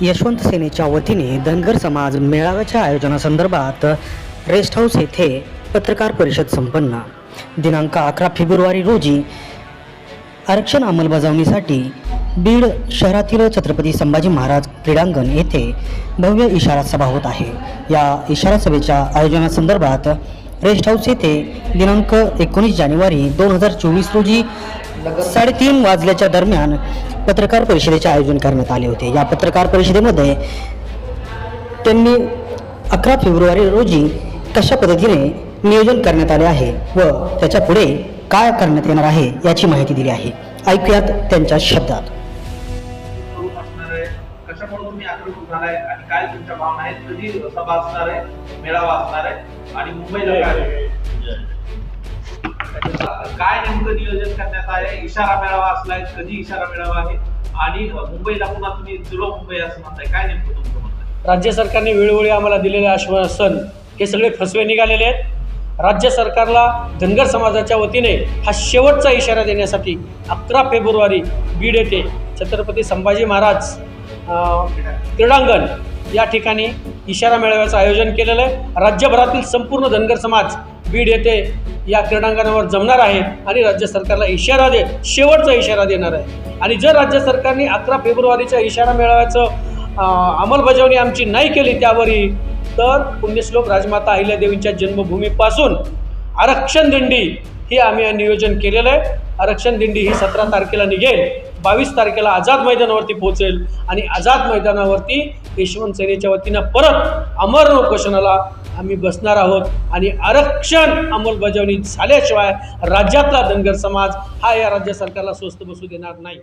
यशवंत सेनेच्या वतीने धनगर समाज मेळाव्याच्या आयोजनासंदर्भात रेस्ट हाऊस येथे पत्रकार परिषद संपन्न. दिनांक अकरा फेब्रुवारी रोजी आरक्षण अंमलबजावणीसाठी बीड शहरातील छत्रपती संभाजी महाराज क्रीडांगण येथे भव्य इशारा सभा होत आहे. या इशारा सभेच्या आयोजनासंदर्भात रेस्ट हाऊस येथे दिनांक एकोणीस जानेवारी दोन हजार चोवीस रोजी साडेतीन वाजल्याच्या दरम्यान पत्रकार परिषदेचे आयोजन करण्यात आले होते. या पत्रकार परिषदेमध्ये त्यांनी अकरा फेब्रुवारी रोजी कशा पद्धतीने नियोजन करण्यात आले आहे व त्याच्या पुढे काय करण्यात येणार आहे याची माहिती दिली आहे. ऐकूयात त्यांच्या शब्दात. काय तुमच्या भावना आहेत? कधी सभा असणार आहे? मेळावा असणार आहे? आणि मुंबईला काय? काय नेमकं नियोजन करण्यात इशारा मिळावा असलाय कधी इशारा मिळावा आहे? आणि मुंबईला पुन्हा तुम्ही जुळो मुंबई असं म्हणताय. काय नेमकं तुमचं राज्य सरकारने वेळोवेळी आम्हाला दिलेले आश्वासन हे सगळे फसवे निघालेले आहेत. राज्य सरकारला धनगर समाजाच्या वतीने हा शेवटचा इशारा देण्यासाठी अकरा फेब्रुवारी बीड येथे छत्रपती संभाजी महाराज क्रीडांगण या ठिकाणी इशारा मेळाव्याचं आयोजन केलेलं आहे. राज्यभरातील संपूर्ण धनगर समाज बीड येथे या क्रीडांगणावर जमणार आहे आणि राज्य सरकारला इशारा दे शेवटचा इशारा देणार आहे. आणि जर राज्य सरकारने अकरा फेब्रुवारीच्या इशारा मेळाव्याचं अंमलबजावणी आमची नाही केली त्यावरही तर पुण्यश्लोक राजमाता अहिल्यादेवींच्या जन्मभूमीपासून आरक्षण दिंडी ही आम्ही नियोजन केलेलं आहे. आरक्षण दिंडी ही सतरा तारखेला निघेल. बावीस तारखेला आझाद मैदानावरती पोहोचेल आणि आझाद मैदानावरती यशवंत सेनेच्या वतीनं परत अमर उपोषणाला आम्ही बसणार आहोत आणि आरक्षण अंमलबजावणी झाल्याशिवाय राज्यातला धनगर समाज हा या राज्य सरकारला स्वस्त बसू देणार नाही.